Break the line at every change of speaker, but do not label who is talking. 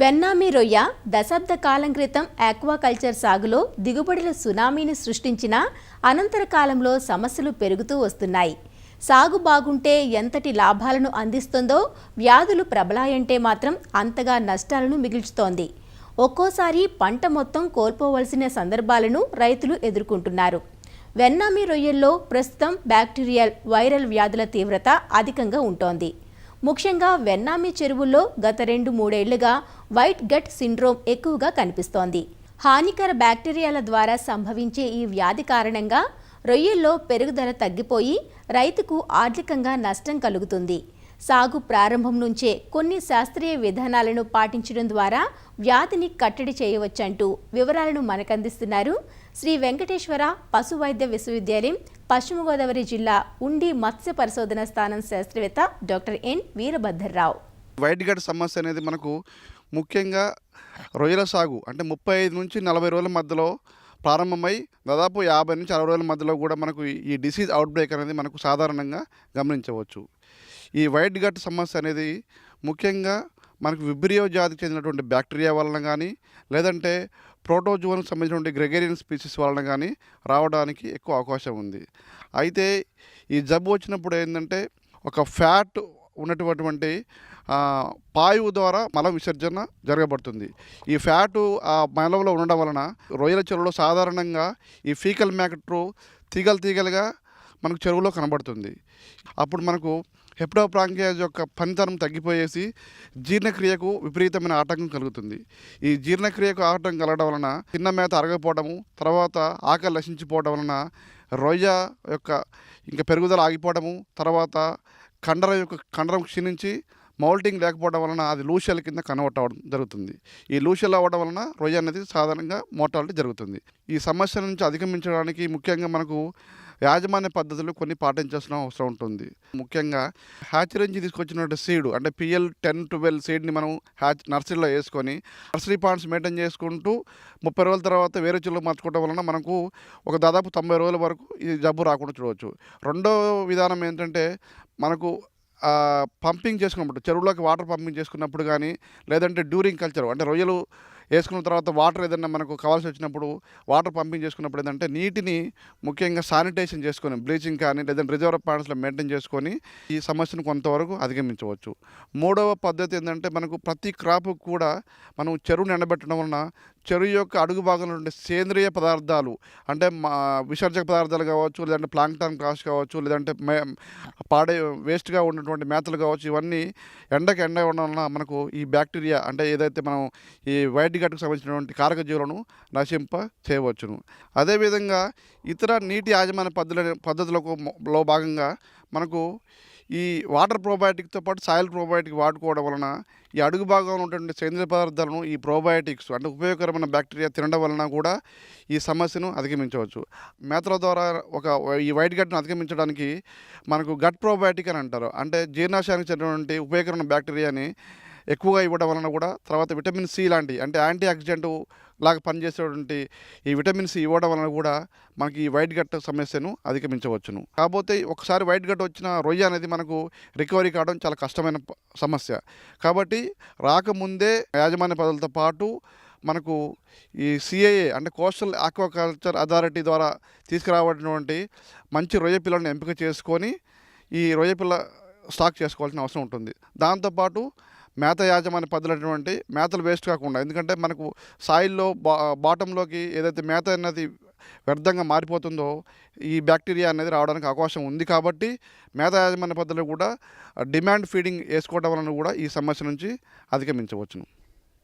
వెన్నామి రొయ్య దశాబ్ద కాలం క్రితం ఆక్వాకల్చర్ సాగులో దిగుబడుల సునామీని సృష్టించిన అనంతర కాలంలో సమస్యలు పెరుగుతూ వస్తున్నాయి. సాగు బాగుంటే ఎంతటి లాభాలను అందిస్తుందో వ్యాధులు ప్రబలాయంటే మాత్రం అంతగా నష్టాలను మిగిల్చుతోంది. ఒక్కోసారి పంట మొత్తం కోల్పోవలసిన సందర్భాలను రైతులు ఎదుర్కొంటున్నారు. వెన్నామి రొయ్యల్లో ప్రస్తుతం బ్యాక్టీరియల్ వైరల్ వ్యాధుల తీవ్రత అధికంగా ఉంటోంది. ముఖ్యంగా వెన్నామి చెరువుల్లో గత రెండు మూడేళ్ళుగా వైట్ గట్ సిండ్రోమ్ ఎక్కువగా కనిపిస్తోంది. హానికర బ్యాక్టీరియాల ద్వారా సంభవించే ఈ వ్యాధి కారణంగా రొయ్యల్లో పెరుగుదల తగ్గిపోయి రైతుకు ఆర్థికంగా నష్టం కలుగుతుంది. సాగు ప్రారంభం నుంచే కొన్ని శాస్త్రీయ విధానాలను పాటించడం ద్వారా వ్యాధిని కట్టడి చేయవచ్చంటూ వివరాలను మనకందిస్తున్నారు. శ్రీ వెంకటేశ్వర పశు వైద్య విశ్వవిద్యాలయం పశ్చిమ గోదావరి జిల్లా ఉండి మత్స్య పరిశోధన స్థానం శాస్త్రవేత్త doctor N Veerabhadra Rao.
White gut సమస్య అనేది మనకు ముఖ్యంగా రొయ్యల సాగు అంటే ముప్పై ఐదు నుంచి నలభై రోజుల మధ్యలో ప్రారంభమై దాదాపు యాభై నుంచి అరవై రోజుల మధ్యలో కూడా మనకు ఈ డిసీజ్ అవుట్బ్రేక్ అనేది మనకు సాధారణంగా గమనించవచ్చు. ఈ వైట్ గట్ సమస్య అనేది ముఖ్యంగా మనకు విబ్రియో జాతికి చెందినటువంటి బ్యాక్టీరియా వలన కానీ లేదంటే ప్రోటోజోన్కి సంబంధించినటువంటి గ్రెగేరియన్ స్పీసీస్ వలన కానీ రావడానికి ఎక్కువ అవకాశం ఉంది. అయితే ఈ జబ్బు వచ్చినప్పుడు ఏంటంటే ఒక ఫ్యాట్ ఉన్నటువంటి పాయువు ద్వారా మల విసర్జన జరగబడుతుంది. ఈ ఫ్యాటు ఆ మలంలో ఉండడం వలన రొయ్యల చెరువులో సాధారణంగా ఈ ఫీకల్ మ్యాక్ట్రో తీగలు తీగలుగా మనకు చెరువులో కనబడుతుంది. అప్పుడు మనకు హెప్టోప్రాంకియాజ్ యొక్క పనితనం తగ్గిపోయేసి జీర్ణక్రియకు విపరీతమైన ఆటంకం కలుగుతుంది. ఈ జీర్ణక్రియకు ఆటంకం కలగడం వలన చిన్న మేత అరగపోవడము తర్వాత ఆకలి నశించిపోవడం వలన రొయ్య యొక్క ఇంకా పెరుగుదల ఆగిపోవడము తర్వాత కండరం యొక్క కండరం క్షీణించి మౌల్టింగ్ లేకపోవడం వలన అది లూషియల్ కింద కన్వర్ట్ అవ్వడం జరుగుతుంది. ఈ లూషల్ అవ్వడం వలన రొయ్య అనేది సాధారణంగా మోటాలిటీ జరుగుతుంది. ఈ సమస్య నుంచి అధిగమించడానికి ముఖ్యంగా మనకు యాజమాన్య పద్ధతులు కొన్ని పాటించాల్సిన అవసరం ఉంటుంది. ముఖ్యంగా హ్యాచరీ నుంచి తీసుకొచ్చినటువంటి సీడ్ అంటే పిఎల్ టెన్ ట్వెల్వ్ సీడ్ని మనం హ్యాచ్ నర్సరీలో వేసుకొని నర్సరీ పాయింట్స్ మెయింటైన్ చేసుకుంటూ ముప్పై రోజుల తర్వాత వేరే చెల్లు మార్చుకోవడం వలన మనకు ఒక దాదాపు తొంభై రోజుల వరకు ఈ జబ్బు రాకుండా చూడవచ్చు. రెండో విధానం ఏంటంటే మనకు పంపింగ్ చేసుకున్నప్పుడు చెరువులోకి వాటర్ పంపింగ్ చేసుకున్నప్పుడు కానీ లేదంటే డ్యూరింగ్ కల్చర్ అంటే రొయ్యలు వేసుకున్న తర్వాత వాటర్ ఏదైనా మనకు కావాల్సి వచ్చినప్పుడు వాటర్ పంపింగ్ చేసుకున్నప్పుడు ఏంటంటే నీటిని ముఖ్యంగా శానిటైజేషన్ చేసుకొని బ్లీచింగ్ కానీ లేదంటే రిజర్వ్ ప్లాంట్స్లో మెయింటైన్ చేసుకొని ఈ సమస్యను కొంతవరకు అధిగమించవచ్చు. మూడవ పద్ధతి ఏంటంటే మనకు ప్రతి క్రాప్ కూడా మనం చెరువుని ఎండబెట్టడం వలన చెరువు యొక్క అడుగు భాగంలో ఉండే సేంద్రియ పదార్థాలు అంటే మా విసర్జక పదార్థాలు కావచ్చు లేదంటే ప్లాంక్టాన్ కాస్ట్ కావచ్చు లేదంటే మే పాడే వేస్ట్గా ఉన్నటువంటి మేతలు కావచ్చు ఇవన్నీ ఎండకి ఎండ ఉండడం వలన మనకు ఈ బ్యాక్టీరియా అంటే ఏదైతే మనం ఈ వైట్ గట్టుకు సంబంధించినటువంటి కారక జీవులను నశింప చేయవచ్చును. అదేవిధంగా ఇతర నీటి యాజమాన్య పద్ధతుల పద్ధతులకు లో భాగంగా మనకు ఈ వాటర్ ప్రోబయాటిక్తో పాటు సాయిల్ ప్రోబయాటిక్ వాడుకోవడం వలన ఈ అడుగు భాగంలో ఉన్నటువంటి సేంద్రియ పదార్థాలను ఈ ప్రోబయాటిక్స్ అంటే ఉపయోగకరమైన బ్యాక్టీరియా తినడం వలన కూడా ఈ సమస్యను అధిగమించవచ్చు. మేతల ద్వారా ఒక ఈ వైట్ గట్ను అధిగమించడానికి మనకు గట్ ప్రోబయాటిక్ అని అంటారు. అంటే జీర్ణాశయానికి చెందినటువంటి ఉపయోగకరమైన బ్యాక్టీరియాని ఎక్కువగా ఇవ్వడం వలన కూడా తర్వాత విటమిన్ సి లాంటి అంటే యాంటీ ఆక్సిడెంట్ లాగా పనిచేసేటువంటి ఈ విటమిన్ సి ఇవ్వడం వలన కూడా మనకి ఈ వైట్ గట్ సమస్యను అధిగమించవచ్చును. కాకపోతే ఒకసారి వైట్ గట్ వచ్చిన రొయ్య అనేది మనకు రికవరీ కావడం చాలా కష్టమైన సమస్య. కాబట్టి రాకముందే యాజమాన్య పదవులతో పాటు మనకు ఈ సిఐఏ అంటే కోస్టల్ ఆక్వాకల్చర్ అథారిటీ ద్వారా తీసుకురావటువంటి మంచి రొయ్య పిల్లలను ఎంపిక చేసుకొని ఈ రొయ్య పిల్ల స్టాక్ చేసుకోవాల్సిన అవసరం ఉంటుంది. దాంతోపాటు మేత యాజమాన్య పద్ధతులు అటువంటి మేతలు వేస్ట్ కాకుండా ఎందుకంటే మనకు సాయిల్లో బా బాటంలోకి ఏదైతే మేత అనేది వ్యర్థంగా మారిపోతుందో ఈ బ్యాక్టీరియా అనేది రావడానికి అవకాశం ఉంది కాబట్టి మేత యాజమాన్య పద్ధతులు కూడా డిమాండ్ ఫీడింగ్ వేసుకోవడం వలన కూడా ఈ సమస్య నుంచి అధిగమించవచ్చును.